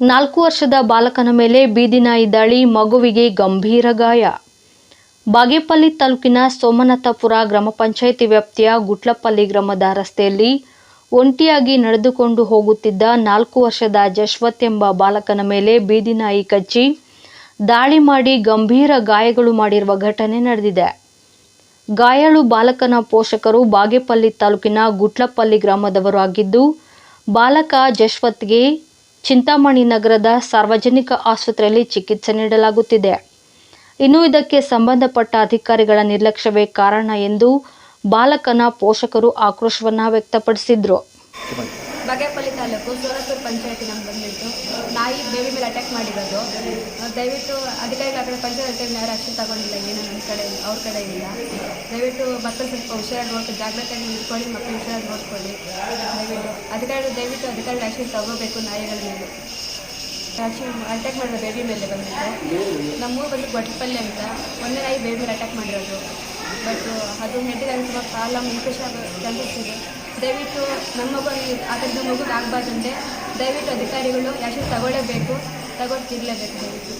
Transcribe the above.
ನಾಲ್ಕು ವರ್ಷದ ಬಾಲಕನ ಮೇಲೆ ಬೀದಿನಾಯಿ ದಾಳಿ, ಮಗುವಿಗೆ ಗಂಭೀರ ಗಾಯ. ಬಾಗೇಪಲ್ಲಿ ತಾಲೂಕಿನ ಸೋಮನಾಥಪುರ ಗ್ರಾಮ ಪಂಚಾಯಿತಿ ವ್ಯಾಪ್ತಿಯ ಗುಟ್ಲಪಲ್ಲಿ ಗ್ರಾಮದ ರಸ್ತೆಯಲ್ಲಿ ಒಂಟಿಯಾಗಿ ನಡೆದುಕೊಂಡು ಹೋಗುತ್ತಿದ್ದ ನಾಲ್ಕು ವರ್ಷದ ಜಶ್ವತ್ ಎಂಬ ಬಾಲಕನ ಮೇಲೆ ಬೀದಿನಾಯಿ ಕಚ್ಚಿ, ದಾಳಿ ಮಾಡಿ ಗಂಭೀರ ಗಾಯಗಳು ಮಾಡಿರುವ ಘಟನೆ ನಡೆದಿದೆ. ಗಾಯಾಳು ಬಾಲಕನ ಪೋಷಕರು ಬಾಗೇಪಲ್ಲಿ ತಾಲೂಕಿನ ಗುಟ್ಲಪಲ್ಲಿ ಗ್ರಾಮದವರು ಆಗಿದ್ದು, ಬಾಲಕ ಜಶ್ವತ್ಗೆ ಚಿಂತಾಮಣಿ ನಗರದ ಸಾರ್ವಜನಿಕ ಆಸ್ಪತ್ರೆಯಲ್ಲಿ ಚಿಕಿತ್ಸೆ ನೀಡಲಾಗುತ್ತಿದೆ. ಇನ್ನು ಇದಕ್ಕೆ ಸಂಬಂಧಪಟ್ಟ ಅಧಿಕಾರಿಗಳ ನಿರ್ಲಕ್ಷ್ಯವೇ ಕಾರಣ ಎಂದು ಬಾಲಕನ ಪೋಷಕರು ಆಕ್ರೋಶವನ್ನು ವ್ಯಕ್ತಪಡಿಸಿದ್ರು. ಬಾಗೇಪಲ್ಲಿ ತಾಲೂಕು ಸೋರತೂರು ಪಂಚಾಯತಿ ನಮ್ಗೆ ಬಂದಿತ್ತು. ನಾಯಿ ಬೇಬಿ ಮೇಲೆ ಅಟ್ಯಾಕ್ ಮಾಡಿರೋದು. ದಯವಿಟ್ಟು ಅಧಿಕಾರಿಗಳ ಕಡೆ ಪಂಚಾಯತ್ ಯಾರು ಅಕ್ಷನ್ ತಗೊಂಡಿಲ್ಲ, ಏನೋ ನಮ್ಮ ಕಡೆ, ಅವ್ರ ಕಡೆ ಇಲ್ಲ. ದಯವಿಟ್ಟು ಮಕ್ಕಳು ಸ್ವಲ್ಪ ಹುಷಾರಾಗಿ ನೋಡ್ತು ಜಾಗ್ರತೆಯಾಗಿ ನಿಂತ್ಕೊಳ್ಳಿ, ಮಕ್ಕಳು ಹುಷಾರಾಗಿ ನೋಡ್ಕೊಳ್ಳಿ. ದಯವಿಟ್ಟು ಅಧಿಕಾರಿಗಳು ದಯವಿಟ್ಟು ಅಧಿಕಾರಿಗಳು ಆಕ್ಷನ್ ತಗೋಬೇಕು ನಾಯಿಗಳ ಮೇಲೆ. ಆಕ್ಷನ್ ಅಟ್ಯಾಕ್ ಮಾಡಿರೋ ಬೇಬಿ ಮೇಲೆ ಬಂದಿತ್ತು. ನಮ್ಮೂರು ಬಂದು ಗೊಟ್ಟಪಲ್ಲಿ ಅಂತ ಒಂದೇ ನಾಯಿ ಬೇಬಿ ಮೇಲೆ ಅಟ್ಯಾಕ್ ಮಾಡಿರೋದು. ಬಟ್ ಅದು ಹೆಡ್ಡಿಗೆ ತುಂಬ ಕಾಲ ಇನ್ಫೆಕ್ಷನ್ ಆಗೋ ಚಾನ್ಸಸ್ ಇದೆ ದಯವಿಟ್ಟು ನಮ್ಮ ಮಗು ಆ ಥರದ್ದು ಮಗುಗೆ ಆಗಬಾರ್ದಂತೆ. ದಯವಿಟ್ಟು ಅಧಿಕಾರಿಗಳು ಆ್ಯಕ್ಷನ್ ತಗೊಳ್ಳೇಬೇಕು. ತಗೊಳ್ತಿರಲೇಬೇಕು ದಯವಿಟ್ಟು.